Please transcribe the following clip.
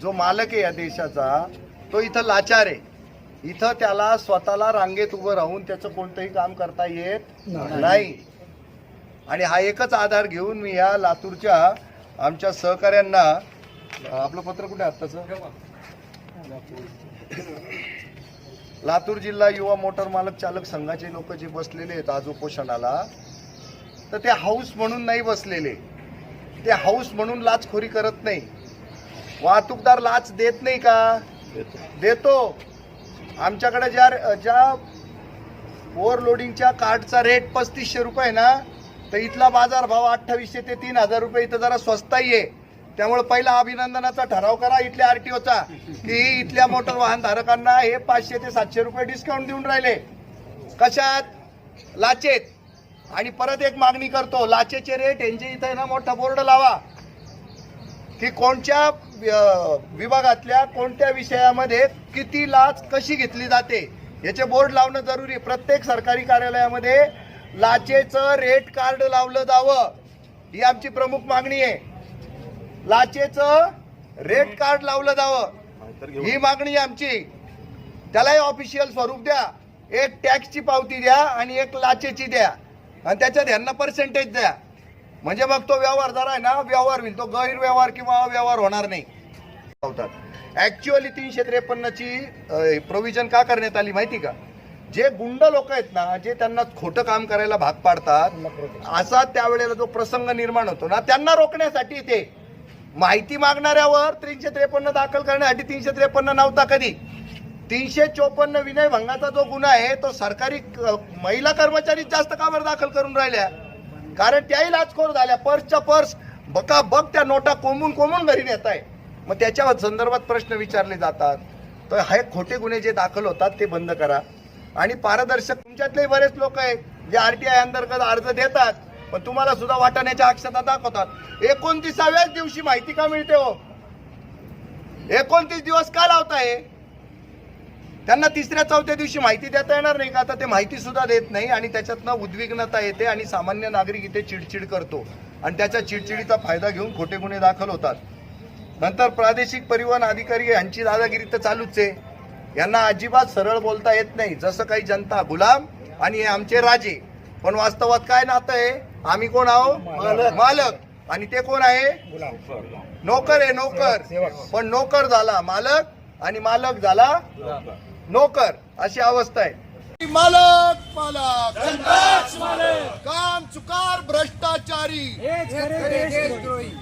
जो मालक आहे या देशाचा तो इथं लाचार आहे. इथं त्याला स्वतःला रांगेत उभं राहून त्याचं कोणतंही काम करता येत नाही. आणि हा एकच आधार घेऊन मी या लातूरच्या आमच्या सहकाऱ्यांना आपलं पत्र कुठे आत्ताचं? लातूर जिल्हा युवा मोटर मालक चालक संघाचे लोक जे बसलेले आहेत आज उपोषणाला तर ते हाऊस म्हणून नाही बसलेले. ते हाऊस म्हणून लाचखोरी करत नाही. वाहतूकदार लाच देत नाही का? देतो. आमच्याकडे ज्या ज्या ओव्हरलोडिंगच्या कार्डचा रेट पस्तीसशे रुपये आहे ना तर इथला बाजार भाव अठ्ठावीसशे ते तीन हजार रुपये इथं जरा स्वस्ताही आहे. त्यामुळे पहिला अभिनंदनाचा ठराव करा इथल्या आरटीओचा की इथल्या मोटर वाहन धारकांना हे पाचशे ते सातशे रुपये डिस्काउंट देऊन राहिले. कशात? लाचेत. आणि परत एक मागणी करतो लाचेचे रेट यांचे इथं ना मोठा बोर्ड लावा. की कोणत्या विभागातल्या कोणत्या विषयामध्ये किती लाच कशी घेतली जाते याचे बोर्ड लावणं जरुरी आहे. प्रत्येक सरकारी कार्यालयामध्ये लाचेचं रेट कार्ड लावलं जावं ही आमची प्रमुख मागणी आहे. लाचेचं रेट कार्ड लावलं जावं ही मागणी आहे आमची. त्यालाही ऑफिशियल स्वरूप द्या एक टॅक्सची पावती द्या आणि एक लाचेची द्या आणि त्याच्यात ह्यांना पर्सेंटेज द्या. म्हणजे मग तो व्यवहार जरा आहे ना व्यवहार होईल. तो गैरव्यवहार किंवा अव्यवहार होणार नाही. ऍक्च्युअली तीनशे त्रेपन्नची प्रोव्हिजन का करण्यात आली माहिती का? जे गुंड लोक आहेत ना जे त्यांना खोटं काम करायला भाग पाडतात असा त्यावेळेला जो प्रसंग निर्माण होतो ना त्यांना रोखण्यासाठी ते. माहिती मागणाऱ्यावर तीनशे त्रेपन्न दाखल करण्यासाठी तीनशे त्रेपन्न नव्हता कधी. तीनशे चोपन्न विनय भंगाचा जो गुन्हा आहे तो सरकारी महिला कर्मचारी जास्त का दाखल करून राहिल्या. कारण त्याही लाचखोर झाल्या. पर्सच्या पर्स बका बघ त्या नोटा कोंबून कोंबून घरी नेत आहे. मग त्याच्या संदर्भात प्रश्न विचारले जातात. तर हे खोटे गुन्हे जे दाखल होतात ते बंद करा. आणि पारदर्शक तुमच्यातले बरेच लोक आहेत जे आर टी आय अंतर्गत अर्ज देतात पण तुम्हाला सुद्धा वाटाण्याच्या अक्षता दाखवतात. एकोणतीसाव्याच दिवशी माहिती का मिळते हो? एकोणतीस दिवस का लावताय? त्यांना तिसऱ्या चौथ्या दिवशी माहिती देता येणार नाही का? आता ते माहिती सुद्धा देत नाही आणि त्याच्यातनं उद्विग्नता येते आणि सामान्य नागरिक इथे चिडचिड करतो. आणि त्याच्या चिडचिडीचा फायदा घेऊन खोटे गुन्हे दाखल होतात. नंतर प्रादेशिक परिवहन अधिकारी यांची दादागिरी तर चालूच आहे. यांना अजिबात सरळ बोलता येत नाही. जसं काही जनता गुलाम आणि हे आमचे राजे. पण वास्तवात काय नातं आहे? आम्ही कोण आहो? मालक. आणि ते कोण आहे? नोकर आहे नोकर. पण नोकर झाला मालक आणि मालक झाला नोकर अशी अवस्था आहे. मालक मालक. काम चुकार भ्रष्टाचारी.